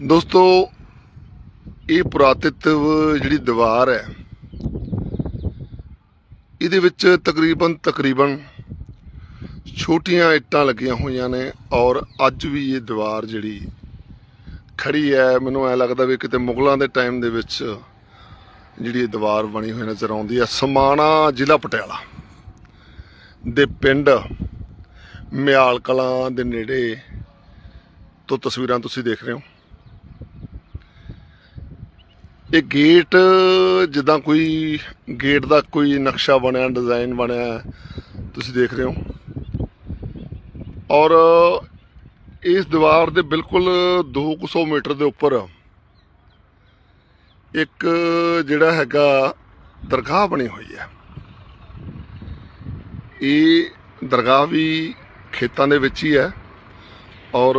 ਦੋਸਤੋ, ਇਹ ਪੁਰਾਤਤਵ ਜਿਹੜੀ ਦੀਵਾਰ ਹੈ, ਇਹਦੇ ਵਿੱਚ ਤਕਰੀਬਨ ਤਕਰੀਬਨ ਛੋਟੀਆਂ ਇੱਟਾਂ ਲੱਗੀਆਂ ਹੋਈਆਂ ਨੇ ਔਰ ਅੱਜ ਵੀ ਇਹ ਦੀਵਾਰ ਜਿਹੜੀ ਖੜੀ ਹੈ, ਮੈਨੂੰ ਐ ਲੱਗਦਾ ਵੀ ਕਿਤੇ ਮੁਗਲਾਂ ਦੇ ਟਾਈਮ ਦੇ ਵਿੱਚ ਜਿਹੜੀ ਇਹ ਦੀਵਾਰ ਬਣੀ ਹੋਈ ਨਜ਼ਰ ਆਉਂਦੀ ਹੈ, ਸਮਾਣਾ ਜ਼ਿਲ੍ਹਾ ਪਟਿਆਲਾ ਦੇ ਪਿੰਡ ਮਿਆਲ ਕਲਾਂ ਦੇ ਨੇੜੇ ਤੋਂ ਤਸਵੀਰਾਂ ਤੁਸੀਂ ਦੇਖ ਰਹੇ ਹੋ। ਇਹ ਗੇਟ ਜਿੱਦਾਂ ਕੋਈ ਗੇਟ ਦਾ ਕੋਈ ਨਕਸ਼ਾ ਬਣਿਆ ਡਿਜ਼ਾਈਨ ਬਣਿਆ, ਤੁਸੀਂ ਦੇਖ ਰਹੇ ਹੋ। ਔਰ ਇਸ ਦੀਵਾਰ ਦੇ ਬਿਲਕੁਲ 200 ਮੀਟਰ ਦੇ ਉੱਪਰ ਇੱਕ ਜਿਹੜਾ ਹੈਗਾ ਦਰਗਾਹ ਬਣੀ ਹੋਈ ਹੈ। ਇਹ ਦਰਗਾਹ ਵੀ ਖੇਤਾਂ ਦੇ ਵਿੱਚ ਹੀ ਹੈ ਔਰ